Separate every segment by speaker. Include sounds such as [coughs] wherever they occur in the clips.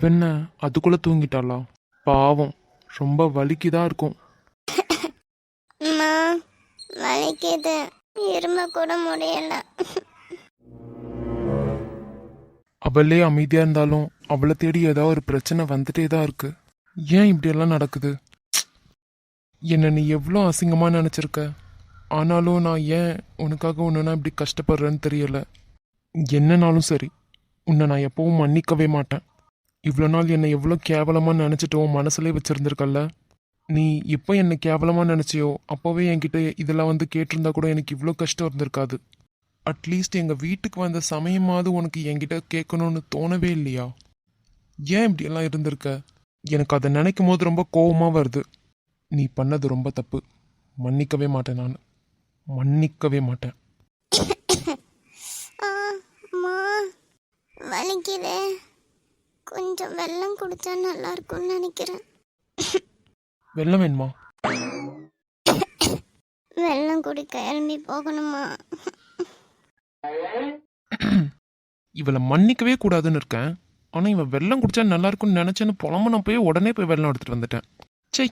Speaker 1: இவென்ன அதுக்குள்ள தூங்கிட்டாளா? பாவம். ரொம்ப வலிக்குதா இருக்கும்.
Speaker 2: வலிக்குது. இரும்ப கூட முடியல.
Speaker 1: அவளே அமைதியா இருந்தாலும் அவளை தேடி ஏதாவது ஒரு பிரச்சனை வந்துட்டே தான் இருக்கு. ஏன் இப்படியெல்லாம் நடக்குது? என்ன நீ எவ்வளோ அசிங்கமா நினைச்சிருக்க? ஆனாலும் நான் ஏன் உனக்காக ஒன்றுனா இப்படி கஷ்டப்படுறேன்னு தெரியல. என்னனாலும் சரி உன்னை நான் எப்பவும் மன்னிக்கவே மாட்டேன். இவ்வளோ நாள் என்னை எவ்வளோ கேவலமாக நினச்சிட்டு உன் மனசுலே வச்சுருந்துருக்கல்ல? நீ எப்போ என்னை கேவலமாக நினச்சியோ அப்போவே என்கிட்ட இதெல்லாம் வந்து கேட்டிருந்தா கூட எனக்கு இவ்வளோ கஷ்டம் இருந்திருக்காது. அட்லீஸ்ட் எங்கள் வீட்டுக்கு வந்த சமயமாவது உனக்கு என்கிட்ட கேட்கணும்னு தோணவே இல்லையா? ஏன் இப்படியெல்லாம் இருந்திருக்க? எனக்கு அதை நினைக்கும் போது ரொம்ப கோவமாக வருது. நீ பண்ணது ரொம்ப தப்பு. மன்னிக்கவே மாட்டேன் நான். மன்னிக்கவே மாட்டேன். [coughs]
Speaker 2: வலிக்குது. கொஞ்சம் வெல்லம் குடிச்சா நல்லா இருக்கும்னு நினைக்கிறேன்.
Speaker 1: வெள்ளம் வேணுமா?
Speaker 2: வெல்லம் குடிக்க எழும்பி போகணுமா?
Speaker 1: இவளை மன்னிக்கவே கூடாதுன்னு இருக்கேன். ஆனால் இவன் வெள்ளம் குடிச்சா நல்லா இருக்கும்னு நினச்சேன்னு புலம்புன போய் உடனே போய் வெள்ளம் எடுத்துட்டு வந்துட்டேன். சை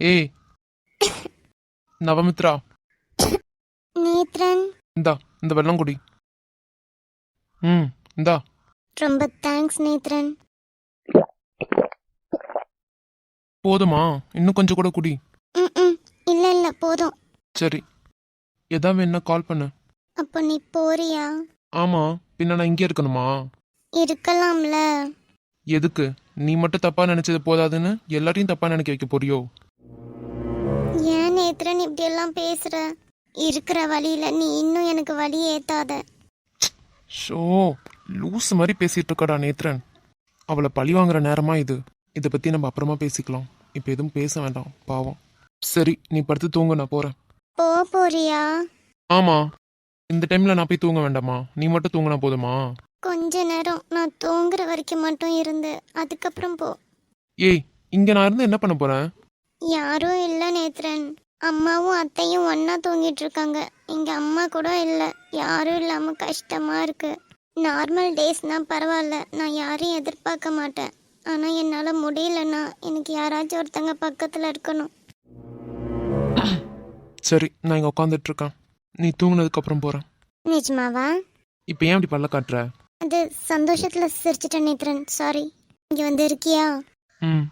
Speaker 1: ஏய். நவமித்ரா.
Speaker 2: நேத்ரன்.
Speaker 1: இந்தா இந்த வெள்ளம் குடி. ம் இந்தா.
Speaker 2: ரொம்ப தேங்க்ஸ் நேத்ரன்.
Speaker 1: போதுமா? இன்னும் கொஞ்சம் கூட குடி.
Speaker 2: ம் இல்லை இல்லை போதும்.
Speaker 1: சரி. எதா வேணா கால் பண்ணு.
Speaker 2: அப்போ நீ போறியா?
Speaker 1: ஆமா பின்ன நான் இங்கே இருக்கணுமா?
Speaker 2: இருக்கலாம்ல.
Speaker 1: எதுக்கு? நீ மட்டும் தப்பா நினைச்சது போதாதுன்னு எல்லாரையும் தப்பா நினைக்க வைக்க போறியோ?
Speaker 2: ஏன் நேத்ரன் இப்படியெல்லாம் பேசுற? இருக்கிற வழியில நீ இன்னும் எனக்கு வழி ஏத்தாத.
Speaker 1: ஷோ லூஸ் மாதிரி பேசிட்டு இருக்கடா நேத்ரன். அவளை பழி வாங்குற நேரமா இது? இதை பத்தி நம்ம அப்புறமா பேசிக்கலாம். இப்போ எதுவும் பேச வேண்டாம் பாவம். சரி நீ படுத்து தூங்க நான் போறேன்.
Speaker 2: போ போறியா?
Speaker 1: ஆமா. இந்த டைம்ல நான் போய் தூங்க வேண்டாமா? நீ மட்டும் தூங்கினா போதுமா?
Speaker 2: கொஞ்ச நேரம். நான் தூங்குற வரைக்கும் மட்டும் இருந்து. அதுக்கப்புறம் போ.
Speaker 1: ஏய் இங்க நான் இருந்து என்ன பண்ண போறேன்?
Speaker 2: யாரும் இல்லை நேத்ரன். அம்மாவும் அத்தையும் ஒண்ணா தூங்கிட்டு இருக்காங்க. இங்க அம்மா கூட இல்லை. யாரும் இல்லாம கஷ்டமா இருக்கு. நார்மல் டேஸ்னா பரவாயில்ல நான் யாரையும் எதிர்பார்க்க மாட்டேன். ஆனா என்னால முடியலன்னா எனக்கு யாராச்சும் ஒருத்தங்க பக்கத்துல இருக்கணும். [clears throat]
Speaker 1: சரி நான் இங்க உட்காந்துட்டு இருக்கேன். நீ தூங்குனதுக்கு அப்புறம் போறேன்.
Speaker 2: நிஜமாவா?
Speaker 1: இப்போ ஏன் இப்படி பல்ல காட்டுற?
Speaker 2: அது சந்தோஷத்துல சிரிச்சிட்டேன் நேத்ரன். சாரி இங்க வந்து இருக்கியா?
Speaker 1: ம்.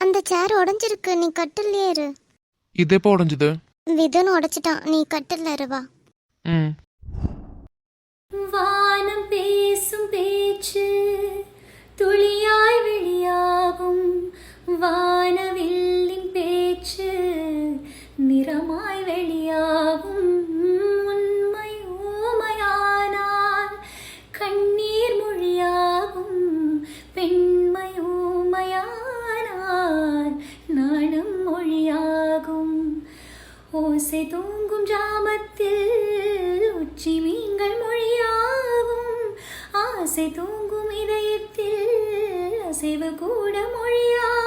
Speaker 2: அந்த சேர் உடைஞ்சிருக்கு. நீ கட்டிலே இரு.
Speaker 1: இது எப்போ உடஞ்சுது?
Speaker 2: விதுன்னு உடைச்சிட்டான். நீ கட்டில இரு வா
Speaker 1: ம்.
Speaker 3: வானம் பேசும் பேச்சு துளியாய் வெளியாகும் வானவில்லின் பேச்சு நிறமாய் வெளியாகும் ஓசை தூங்கும் ஜாமத்தில் உச்சி மீன்கள் மொழியாகும் ஆசை தூங்கும் இதயத்தில் அசைவு கூட மொழியாகும்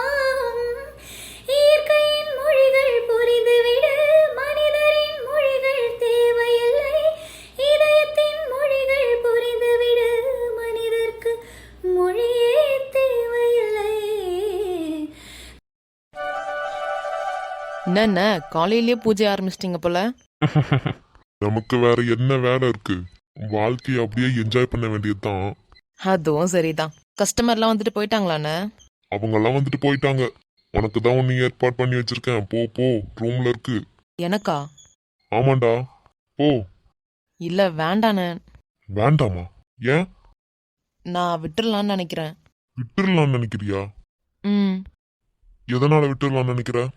Speaker 4: என்னண்ணே காலையிலேயே பூஜை ஆரம்பிச்சிட்டிங்க போல. [laughs]
Speaker 5: நமக்கு வேற என்ன வேலை இருக்கு? வாழ்க்கையை அப்படியே என்ஜாய் பண்ண வேண்டியதுதான்.
Speaker 4: அதுவும் சரிதான். கஸ்டமர்லாம் வந்துட்டு போயிட்டாங்களாண்ணே?
Speaker 5: அவங்கெல்லாம் வந்துட்டு போயிட்டாங்க. உனக்கு தான் ஒன்று ஏற்பாடு பண்ணி வச்சிருக்கேன். போ போ. ரூம்ல இருக்கு.
Speaker 4: எனக்கா?
Speaker 5: ஆமாண்டா. போ.
Speaker 4: இல்ல வேண்டாண்ணே.
Speaker 5: வேண்டாமா? ஏன்?
Speaker 4: நான் விட்டுறலாம்னு நினைக்கிறேன்.
Speaker 5: விட்டுறலாம்னு நினைக்கிறியா?
Speaker 4: ம்.
Speaker 5: எதனால விட்டுறலாம்னு நினைக்கிற?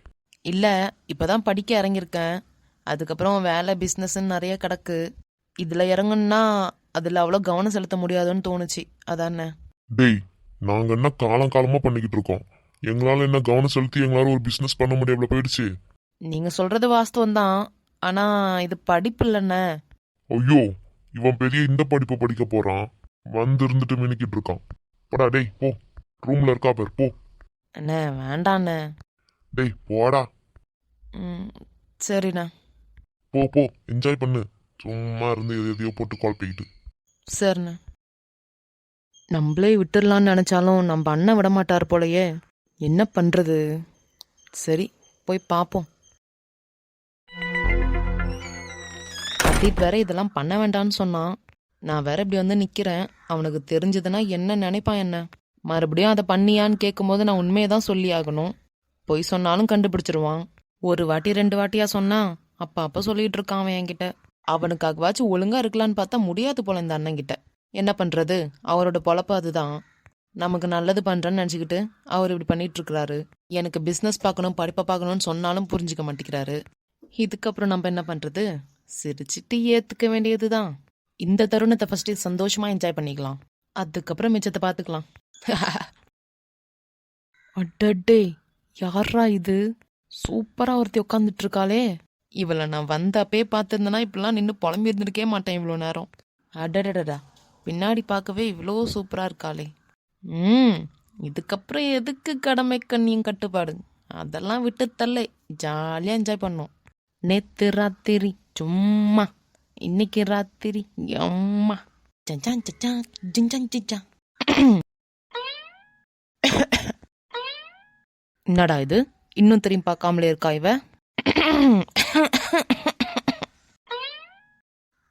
Speaker 4: இல்ல இப்பதான் படிக்க இறங்கியிருக்கேன். அதுக்கப்புறம் வேலை பிஸ்னஸ்ன்னு நிறைய கிடக்கு. இதுல இறங்கணும்னா அதுல அவ்வளோ கவனம் செலுத்த முடியாதுன்னு தோணுச்சு. அதானே?
Speaker 5: டேய் நாங்க என்ன காலம் காலமா பண்ணிக்கிட்டு இருக்கோம்? எங்களால என்ன கவனம் செலுத்தி எங்களால ஒரு பிசினஸ் பண்ண முடியாமல போயிடுச்சு?
Speaker 4: நீங்க சொல்றது வாஸ்தவம் தான். ஆனா இது படிப்பு இல்லைண்ணே.
Speaker 5: ஐயோ இவன் பெரிய இந்த படிப்பு படிக்க போறான். வந்து இருந்துட்டு மினிக்கிட்டு இருக்கான். போடா டேய் போ. ரூம்ல இருக்கா பேர் போ.
Speaker 4: அண்ணே வேண்டாண்ணே.
Speaker 5: டேய் போடா.
Speaker 4: ம் சரிண்ணே.
Speaker 5: போ போ என்ஜாய் பண்ணு. சும்மா இருந்து எது எதையோ போட்டு கால் போயிட்டு.
Speaker 4: சரிண்ணே. நம்மளே விட்டுடலான்னு நினச்சாலும் நம்ம அண்ணன் விட மாட்டார் போலயே. என்ன பண்ணுறது சரி போய் பார்ப்போம் பிரதீப் வேற இதெல்லாம் பண்ண வேண்டாம்னு சொன்னான். நான் வேற இப்படி வந்து நிக்கிறேன். அவனுக்கு தெரிஞ்சதுன்னா என்ன நினைப்பான் என்ன? மறுபடியும் அதை பண்ணியான்னு கேட்கும்போது நான் உண்மையை தான் சொல்லி ஆகணும் பொய் சொன்னாலும் கண்டுபிடிச்சிருவான். ஒரு வாட்டி ரெண்டு வாட்டியா சொன்னா அப்ப அப்ப சொல்லிட்டு இருக்கான் அவன் என்கிட்ட. அவனுக்காகவாச்சும் ஒழுங்கா இருக்கலான்னு பார்த்தா முடியாது போல இந்த அண்ணங்கிட்ட என்ன பண்றது? அவரோட பொழப்பு அதுதான். நமக்கு நல்லது பண்றேன்னு நினச்சிக்கிட்டு அவர் இப்படி பண்ணிட்டு இருக்கிறாரு. எனக்கு பிஸ்னஸ் பார்க்கணும் படிப்பை பார்க்கணும்னு சொன்னாலும் புரிஞ்சுக்க மாட்டேங்கிறாரு. இதுக்கப்புறம் நம்ம என்ன பண்றது? சிரிச்சிட்டு ஏத்துக்க வேண்டியதுதான். இந்த தருணத்தை ஃபர்ஸ்ட் சந்தோஷமா என்ஜாய் பண்ணிக்கலாம். அதுக்கப்புறம் மிச்சத்தை பார்த்துக்கலாம். [laughs] அட்டே! யாரா இது? சூப்பரா ஒருத்தி உட்காந்துட்டு இருக்காளே இவளை நான் வந்தப்பே பார்த்துருந்தேன்னா இப்படிலாம் நின்று புலம்பி இருந்திருக்கே மாட்டேன் இவ்வளோ நேரம். அடடடடா. பின்னாடி பார்க்கவே இவ்வளோ சூப்பராக இருக்காளே. ம் இதுக்கப்புறம் எதுக்கு கடமை கண்ணியும் கட்டுப்பாடு? அதெல்லாம் விட்டு தள்ளே ஜாலியாக என்ஜாய் பண்ணோம். நேத்து ராத்திரி சும்மா. இன்னைக்கு ராத்திரி எம்மா. சச்சான் சச்சான் ஜிஞ்சான் சிச்சான் என்னடா இது? இன்னும் திரும்பி பார்க்காமலே இருக்கா இவ?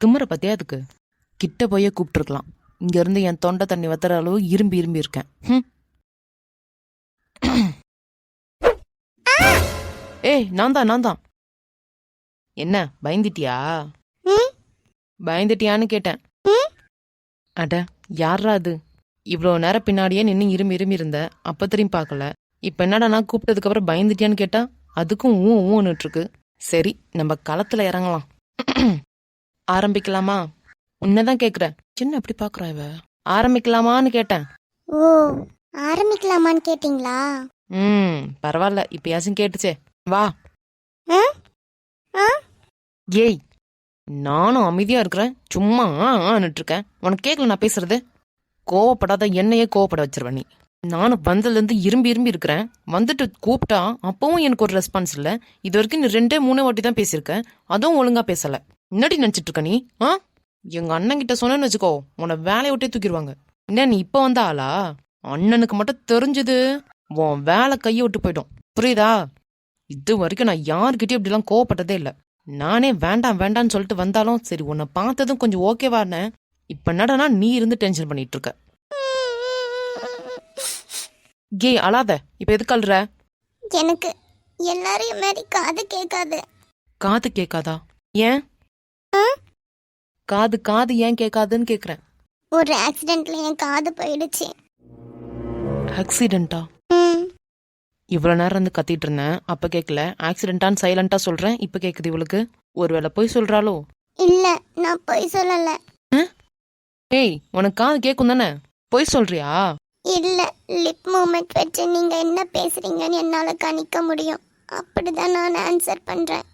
Speaker 4: திமுற பத்தியா அதுக்கு? கிட்ட போயே கூப்பிட்டுருக்கலாம். இங்க இருந்து என் தொண்டை தண்ணி வத்துற அளவு இரும்பி இரும்பி இருக்கேன். ஏய் நான் தான் நான் தான். என்ன பயந்துட்டியா? பயந்துட்டியான்னு கேட்டேன். அட யாரா அது? இவ்வளோ நேரம் பின்னாடியே நின்று இருமி இருமி இருந்த அப்ப திரும்பி பார்க்கல. இப்ப என்னடா நான் கூப்பிட்டதுக்கு அப்புறம் பயந்துட்டியான்னு கேட்டா அதுக்கும் ஊ ஊன்னுட்டு இருக்கு. சரி நம்ம களத்துல இறங்கலாம். [clears throat] ஆரம்பிக்கலாமா? உன்னதான் கேக்குறேன். சின்ன எப்படி பாக்குறா இவ. ஆரம்பிக்கலாமான்னு கேட்டேன்.
Speaker 2: ஓ ஆரம்பிக்கலாமான்னு கேட்டிங்களா?
Speaker 4: ம் பரவாயில்ல இப்பயாச்சும் கேட்டுச்சே. வா. ஏய் நானும் அமைதியா இருக்கிறேன். சும்மா ஆன்னுட்டு இருக்கேன். உனக்கு கேட்கல நான் பேசுறது? கோவப்படாத என்னையே கோவப்பட வச்சிருவ நீ. நானும் வந்ததுலேருந்து இரும்பி இரும்பி இருக்கிறேன். வந்துட்டு கூப்பிட்டா அப்பவும் எனக்கு ஒரு ரெஸ்பான்ஸ் இல்லை. இது வரைக்கும் நீ ரெண்டே மூணே வாட்டி தான் பேசியிருக்கேன் அதுவும் ஒழுங்காக பேசலை. முன்னாடி நினச்சிட்டு இருக்க நீ? ஆ? எங்கள் அண்ணன் கிட்ட சொன்னேன்னு வச்சுக்கோ உன்னை வேலையை விட்டே தூக்கிடுவாங்க. என்ன நீ இப்போ வந்த ஆளா? அண்ணனுக்கு மட்டும் தெரிஞ்சது. உன் வேலை கையை விட்டு போயிடும். புரியுதா? இது வரைக்கும் நான் யார்கிட்டயும் இப்படிலாம் கோவப்பட்டதே இல்லை. நானே வேண்டாம் வேண்டாம்னு சொல்லிட்டு வந்தாலும் சரி உன்னை பார்த்ததும் கொஞ்சம் ஓகேவானேன் இப்போ என்னடனா நீ இருந்து டென்ஷன் பண்ணிட்டு இருக்க. கே அழாத. இப்ப எதுக்கு அழுற?
Speaker 2: எனக்கு எல்லாரையும் மாதிரி காது கேட்காது.
Speaker 4: காது கேட்காதா? ஏன்?
Speaker 2: ஆ?
Speaker 4: காது காது ஏன் கேட்காதுன்னு கேக்குறேன்.
Speaker 2: ஒரு ஆக்சிடென்ட்ல என் காது போயிடுச்சு.
Speaker 4: ஆக்சிடென்ட்டா
Speaker 2: ம்.
Speaker 4: இவ்வளவு நேரம் இருந்து கத்திட்டு இருந்தேன். அப்ப கேட்கல ஆக்சிடென்ட்டான்னு சைலண்டா சொல்றேன். இப்ப கேக்குது இவளுக்கு. ஒருவேளை போய் சொல்றாளோ?
Speaker 2: இல்ல நான் பொய் சொல்லல.
Speaker 4: ஏய் உனக்கு காது கேக்கும் தானே போய் சொல்றியா?
Speaker 2: இல்ல லிப் மூமெண்ட் வச்சு நீங்க என்ன பேசுறீங்கன்னு என்னால கணிக்க முடியும். அப்படிதான் நான் ஆன்சர் பண்றேன்.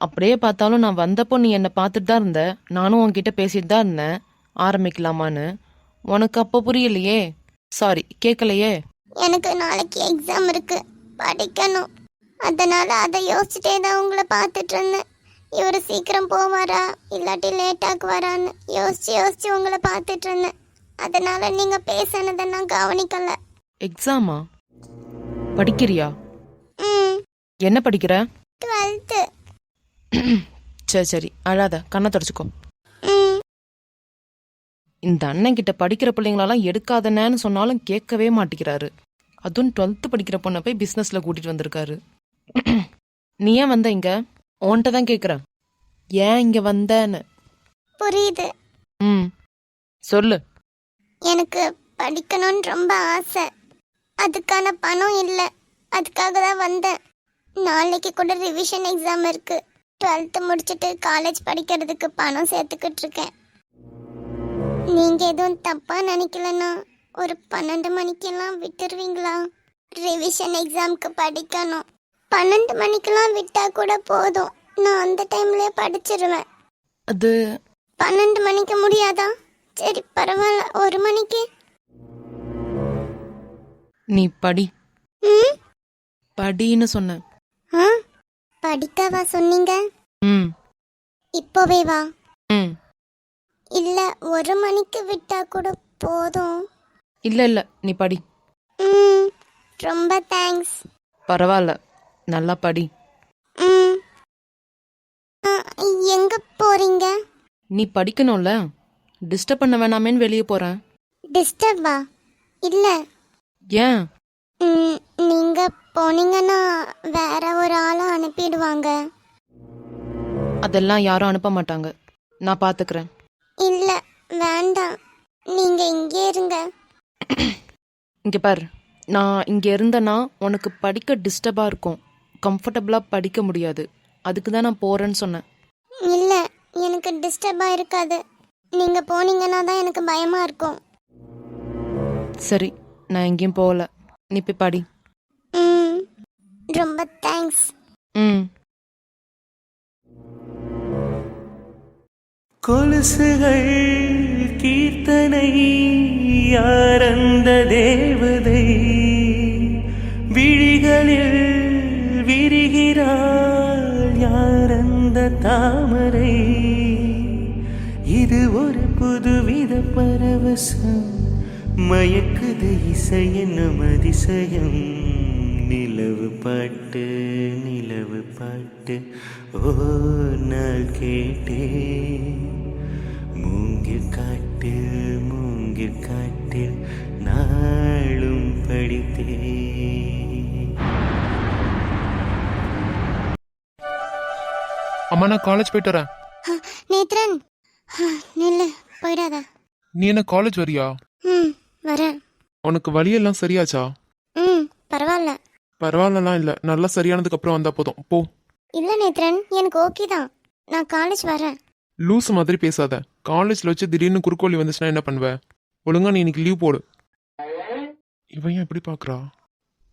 Speaker 4: அப்படியே பார்த்தாலும் நான் வந்தப்போ நீ என்னை பார்த்துட்டு தான் இருந்த. நானும் உன்கிட்ட பேசிட்டு தான் இருந்தேன். ஆரம்பிக்கலாமான்னு. உனக்கு அப்போ புரியலையே? சாரி கேட்கலையே?
Speaker 2: எனக்கு நாளைக்கு எக்ஸாம் இருக்கு. படிக்கணும். அதனால அதை யோசிச்சுட்டே தான் உங்களை பார்த்துட்டு இருந்தேன். இவர் சீக்கிரம் போவாரா? இல்லாட்டி லேட் ஆக்குவாரான்னு யோசிச்சு யோசிச்சு உங்களை பார்த்துட்டு இருந்தேன். அதனால நீங்க பேசினதை நான் கவனிக்கல.
Speaker 4: எக்ஸாமா படிக்கிறியா?
Speaker 2: ம்.
Speaker 4: என்ன படிக்கிற?
Speaker 2: டுவெல்த்து [clears throat]
Speaker 4: சரி சரி. அழாத. கண்ணை தொடச்சிக்கோ.
Speaker 2: ம்.
Speaker 4: இந்த அண்ணன் கிட்ட படிக்கிற பிள்ளைங்களெல்லாம் எடுக்காதனேன்னு சொன்னாலும் கேட்கவே மாட்டேங்கிறாரு. அதுவும் டுவெல்த்து படிக்கிற பொண்ணை போய் பிஸ்னஸ்ல கூட்டிட்டு வந்திருக்காரு. [clears throat] நீ ஏன் வந்த இங்க? உன்கிட்ட தான் கேட்குறேன் ஏன் இங்க வந்தேன்னு?
Speaker 2: புரியுது.
Speaker 4: ம். சொல்லு.
Speaker 2: எனக்கு படிக்கணும்னு ரொம்ப ஆசை. அதுக்கான பணம் இல்லை. அதுக்காக தான் வந்தேன். நாளைக்கு கூட ரிவிஷன் எக்ஸாம் இருக்கு. டுவெல்த்து முடிச்சுட்டு காலேஜ் படிக்கிறதுக்கு பணம் சேர்த்துக்கிட்டு இருக்கேன். நீங்க எதுவும் தப்பா நினைக்கலன்னா ஒரு பன்னெண்டு மணிக்கெல்லாம் விட்டுருவீங்களா? ரிவிஷன் எக்ஸாம்க்கு படிக்கணும். பன்னெண்டு மணிக்கெல்லாம் விட்டா கூட போதும். நான் அந்த டைம்லயே படிச்சிருவேன்.
Speaker 4: அது
Speaker 2: பன்னெண்டு மணிக்கு முடியாதா? சரி பரவாயில்ல. ஒரு மணிக்கு.
Speaker 4: நீ படி.
Speaker 2: ம்?
Speaker 4: படின்னு சொன்னேன்
Speaker 2: ஆ? படிக்கவா சொன்னீங்க?
Speaker 4: ம்.
Speaker 2: இப்போவே வா.
Speaker 4: ம்.
Speaker 2: இல்ல ஒரு மணிக்கு விட்டா கூட போதும்.
Speaker 4: இல்லை இல்லை நீ படி.
Speaker 2: ம் ரொம்ப தேங்க்ஸ்.
Speaker 4: பரவாயில்ல நல்லா படி.
Speaker 2: ம். ஆ, எங்க போறீங்க?
Speaker 4: நீ படிக்கணும்ல? டிஸ்டர்ப் பண்ண வேணாமேன்னு வெளியே போகிறேன்
Speaker 2: டிஸ்டர்பா இல்ல.
Speaker 4: ஏன்?
Speaker 2: ம், நீங்க போனீங்கன்னா வேற ஒரு ஆளை அனுப்பிடுவாங்க.
Speaker 4: அதெல்லாம் யாரும் அனுப்ப மாட்டாங்க. நான் பார்த்துக்கிறேன்
Speaker 2: இல்ல வேண்டாம். நீங்க இங்கே இருங்க.
Speaker 4: இங்கே பாரு. நான் இங்கே இருந்தேன்னா உனக்கு படிக்க டிஸ்டர்பாக இருக்கும். கம்ஃபர்டபுளாக படிக்க முடியாது. அதுக்கு தான் நான் போகிறேன்னு சொன்னேன்.
Speaker 2: இல்ல எனக்கு டிஸ்டர்பா இருக்காது. நீங்க போனீங்கன்னா தான் எனக்கு பயமா இருக்கும்.
Speaker 4: சரி நான் எங்கேயும் போகல. நீ போய் படி.
Speaker 2: ம். ரொம்ப தேங்க்ஸ்
Speaker 4: ம்.
Speaker 6: கொலுசுகள் கீர்த்தனை யாரந்த தேவதை விழிகளில் விரிகிறாள் யாரந்த தாமரை. இது ஒரு புதுவித பரவசம். மயக்குது இசை என்னும் அதிசயம் நிலவு பாட்டு நிலவு பாட்டு. ஓ நாள் கேட்டேன். மூங்கில் காட்டில் மூங்கில் காட்டில் நாளும் படித்தேன்.
Speaker 1: அம்மா நான் காலேஜ் போயிட்டு வரேன்.
Speaker 2: நேத்ரன். நில்லு போயிடாத.
Speaker 1: நீ என்ன காலேஜ் வரியா?
Speaker 2: ம் வரேன்.
Speaker 1: உனக்கு வழியெல்லாம் சரியாச்சா?
Speaker 2: ம் பரவாயில்ல.
Speaker 1: பரவாயில்லலாம் இல்லை. நல்லா சரியானதுக்கு அப்புறம் வந்தா போதும். போ.
Speaker 2: இல்ல நேத்ரன் எனக்கு ஓகே தான். நான் காலேஜ் வரேன்.
Speaker 1: லூஸ் மாதிரி பேசாத. காலேஜ்ல வச்சு திடீர்னு குறுக்கோழி வந்துச்சுன்னா என்ன பண்ணுவ? ஒழுங்கா நீ இன்னைக்கு லீவ் போடு. இவன் ஏன் எப்படி பாக்குறா?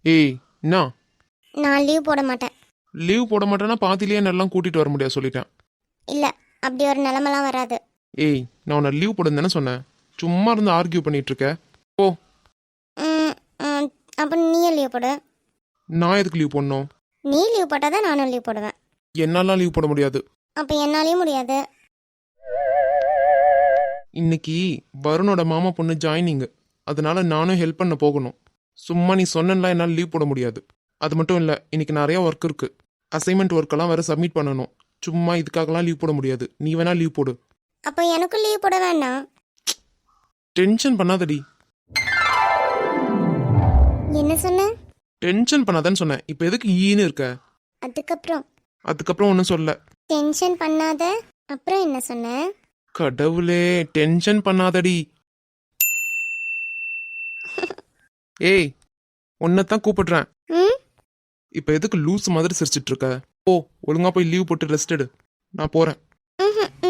Speaker 1: ஏய் என்ன?
Speaker 2: நான் லீவ் போட மாட்டேன்.
Speaker 1: லீவ் போட மாட்டேன்னா பாதிலேயே நல்லா கூட்டிட்டு வர முடியாது சொல்லிட்டேன்.
Speaker 2: இல்ல அப்படி ஒரு நிலமெல்லாம் வராது.
Speaker 1: ஏய் நான் உன்னை லீவ் போடுன்னு தானே சொன்னேன். சும்மா இருந்து ஆர்கியூ பண்ணிட்டு இருக்க. போ.
Speaker 2: ம் ம், அப்ப நீயே லீவ் போடு?
Speaker 1: நான் எதுக்கு லீவ் போடணும்?
Speaker 2: நீ லீவ் போட்டாதான் நானும் லீவ் போடுவேன்.
Speaker 1: என்னாலாம் லீவ் போட முடியாது.
Speaker 2: அப்ப என்னாலயும் முடியாது.
Speaker 1: இன்னைக்கு வருணோட மாமா பொண்ணு ஜாயினிங் அதனால நானும் ஹெல்ப் பண்ண போகணும். சும்மா நீ சொன்னலாம் என்னால் லீவ் போட முடியாது. அது மட்டும் இல்லை இன்னைக்கு நிறைய ஒர்க் இருக்கு. அசைன்மெண்ட் ஒர்க்கெல்லாம் வேற சப்மிட் பண்ணணும். சும்மா இதுக்காகலாம் லீவ் போட முடியாது. நீ வேணா லீவ் போடு.
Speaker 2: அப்ப எனக்கும் லீவ் போட வேண்டாம்
Speaker 1: டென்ஷன் பண்ணாதடி.
Speaker 2: என்ன சொன்ன?
Speaker 1: டென்ஷன் பண்ணாதன்னு சொன்னேன் இப்போ எதுக்கு ஈன்னு இருக்க?
Speaker 2: அதுக்கப்புறம்.
Speaker 1: அதுக்கப்புறம் ஒன்றும் சொல்ல.
Speaker 2: டென்ஷன் பண்ணாத. அப்புறம் என்ன சொன்ன?
Speaker 1: கடவுளே டென்ஷன் பண்ணாதடி. [laughs] ஏய் உன்னைத்தான் கூப்பிடுறேன்.
Speaker 2: ம்?
Speaker 1: இப்போ எதுக்கு லூஸ் மாதிரி சிரிச்சிட்டு இருக்க? ஓ ஒழுங்கா போய் லீவ் போட்டு ரெஸ்ட் எடு. நான் போறேன்.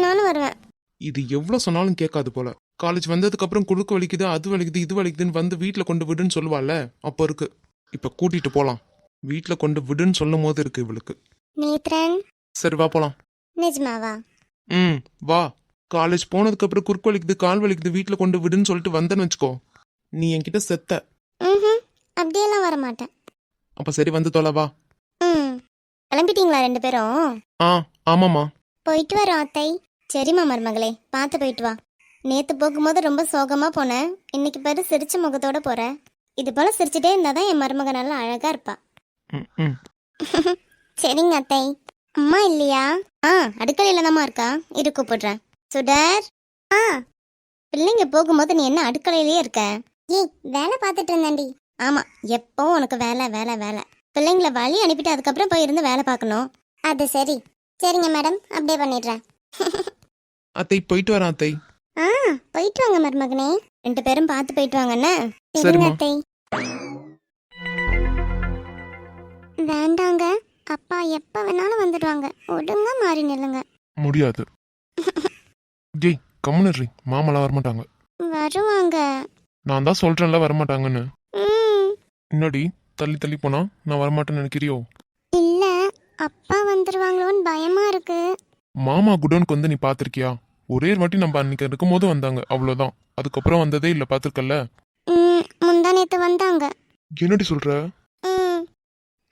Speaker 2: நானும் வருவேன்.
Speaker 1: இது எவ்வளோ சொன்னாலும் கேட்காது போல. காலேஜ் வந்ததுக்கு அப்புறம் குறுக்கு வலிக்குது அது வலிக்குது இது வலிக்குதுன்னு வந்து வீட்டில் கொண்டு விடுன்னு சொல்லுவாள்ல அப்போ இருக்கு. இப்போ கூட்டிட்டு போலாம். வீட்டில் கொண்டு விடுன்னு சொல்லும் போது இருக்கு இவளுக்கு.
Speaker 2: நேத்ரன்?
Speaker 1: சரி வா போலாம்.
Speaker 2: நிஜமாவா?
Speaker 1: ம் வா. காலேஜ் போனதுக்கு அப்புறம் குறுக்கு வலிக்குது கால் வலிக்குது வீட்டில் கொண்டு விடுன்னு சொல்லிட்டு வந்தேன்னு வச்சுக்கோ. நீ என்கிட்ட செத்த.
Speaker 2: அப்படியெல்லாம் வர மாட்டேன்
Speaker 1: அப்போ சரி வந்து தொலை வா.
Speaker 2: கிளம்பிட்டீங்களா ரெண்டு பேரும்?
Speaker 1: ஆ ஆமாம்மா.
Speaker 2: போயிட்டு வரோம் அத்தை. சரிம்மா மருமகளே. பார்த்து போயிட்டு வா. நேத்து போகும்போது ரொம்ப சோகமா போனேன் இன்னைக்கு பாரு சிரிச்ச முகத்தோட போற. இது போல சிரிச்சுட்டே இருந்தாதான் என் மருமக நல்லா அழகா இருப்பா.
Speaker 1: ம் ம். [laughs]
Speaker 2: சரிங்க அத்தை. அம்மா இல்லையா? ஆ அடுக்கலையில தாம்மா இருக்கா? இரு கூப்பிடுறேன். சுடர். ஆ பிள்ளைங்க போகும்போது நீ என்ன அடுக்கலையிலேயே இருக்க? ஏய் வேலை பார்த்துட்டு இருந்தேன்டி. ஆமா எப்பவும் உனக்கு வேலை வேலை வேலை. பிள்ளைங்கள வழி அனுப்பிட்டு அதுக்கப்புறம் போய் இருந்து வேலை பார்க்கணும். அது சரி. சரிங்க மேடம். அப்படியே பண்ணிடுறேன்.
Speaker 1: அத்தை போயிட்டு வரேன் அத்தை.
Speaker 2: ஆ போயிட்டு வாங்க மருமகனே. ரெண்டு பேரும் பார்த்து போயிட்டு வாங்கண்ணே சரிங்க. அத்தை. வேண்டாங்க. அப்பா எப்ப வேணாலும் வந்துடுவாங்க. ஒழுங்கா மாறி நில்லுங்க.
Speaker 1: முடியாது. டேய் கம்முனர்றி மாமாலாம் வரமாட்டாங்க.
Speaker 2: வருவாங்க.
Speaker 1: நான் தான் சொல்றேன்ல வரமாட்டாங்கன்னு.
Speaker 2: ம்.
Speaker 1: என்னடி? தள்ளி தள்ளி போனா நான் வரமாட்டேன்னு நினைக்கிறியோ?
Speaker 2: இல்ல அப்பா வந்துருவாங்களோன்னு பயமா இருக்கு.
Speaker 1: மாமா குடோனுக்கு வந்து நீ பாத்திருக்கியா? ஒரே ஒரு வாட்டி நம்ம அன்னைக்கு இருக்கும்போது வந்தாங்க அவ்வளவுதான். அதுக்கப்புறம் வந்ததே இல்ல பாத்திருக்கல
Speaker 2: முந்தா நேத்து வந்தாங்க.
Speaker 1: என்னடி சொல்ற?
Speaker 2: ம்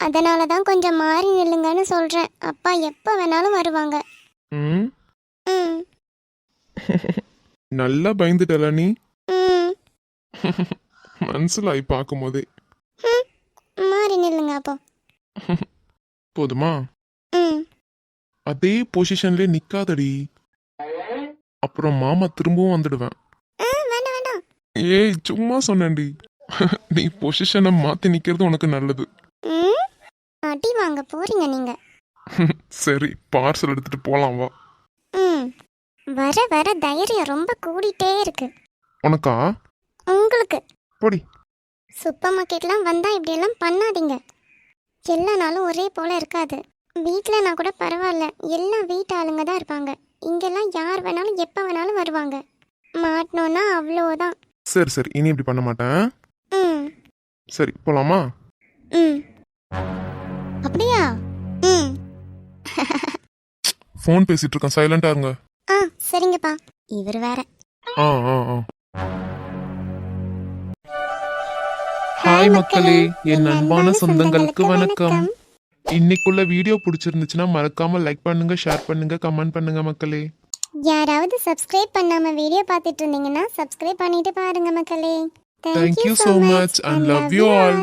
Speaker 2: அதனால தான் கொஞ்சம் மாறி நில்லுங்கன்னு சொல்றேன். அப்பா எப்ப வேணாலும் வருவாங்க.
Speaker 1: ம்? [laughs] நல்லா பயந்துட்டல நீ?
Speaker 2: ம். [laughs]
Speaker 1: மனசிலாய் பார்க்கும் போதே
Speaker 2: ம். மாறி நில்லுங்க அப்போ
Speaker 1: போதுமா?
Speaker 2: ம்.
Speaker 1: அதே பொசிஷன்ல நிக்காதடி. அப்புறம் மாமா திரும்பவும் வந்துடுவேன்.
Speaker 2: ஆ வேண்டாம் வேண்டாம்.
Speaker 1: ஏய் சும்மா சொன்னேன்டி. [laughs] நீ பொசிஷனை மாத்தி நிக்கிறது உனக்கு நல்லது.
Speaker 2: ம்? அடி வாங்க போறீங்க நீங்க. [laughs]
Speaker 1: சரி பார்சல் எடுத்துட்டு போலாம் வா.
Speaker 2: ம். வர வர தைரியம் ரொம்ப கூடிட்டே இருக்கு.
Speaker 1: உனக்கா?
Speaker 2: உங்களுக்கு.
Speaker 1: போடி.
Speaker 2: சூப்பர் மார்க்கெட்லாம் வந்தால் இப்படியெல்லாம் பண்ணாதீங்க. எல்லா நாளும் ஒரே போல இருக்காது. வீட்டிலனா கூட பரவாயில்ல. எல்லாம் வீட்டு ஆளுங்க தான் இருப்பாங்க. இங்கெல்லாம் யார் வேணாலும் எப்போ வேணாலும் வருவாங்க. மாட்டினோன்னா அவ்வளோதான்
Speaker 1: சரி சரி. இனி இப்படி பண்ண மாட்டேன்.
Speaker 2: ம்.
Speaker 1: சரி போலாமா?
Speaker 2: ம். அப்படியா? ம்.
Speaker 1: ஃபோன் பேசிட்டு இருக்கேன். சைலண்டா இருங்க.
Speaker 2: ஆ சரிங்கப்பா. இவர் வேற.
Speaker 1: ஆ ஆ ஆ. ஹாய் மக்களே என் அன்பான சொந்தங்களுக்கு வணக்கம். இன்னைக்குள்ள வீடியோ பிடிச்சிருந்துச்சுன்னா மறக்காம லைக் பண்ணுங்க ஷேர் பண்ணுங்க கமெண்ட் பண்ணுங்க மக்களே.
Speaker 2: யாராவது சப்ஸ்கிரைப் பண்ணாம வீடியோ பார்த்துட்டு இருந்தீங்கன்னா சப்ஸ்கிரைப் பண்ணிட்டு பாருங்க மக்களே.
Speaker 1: You so much and love you all.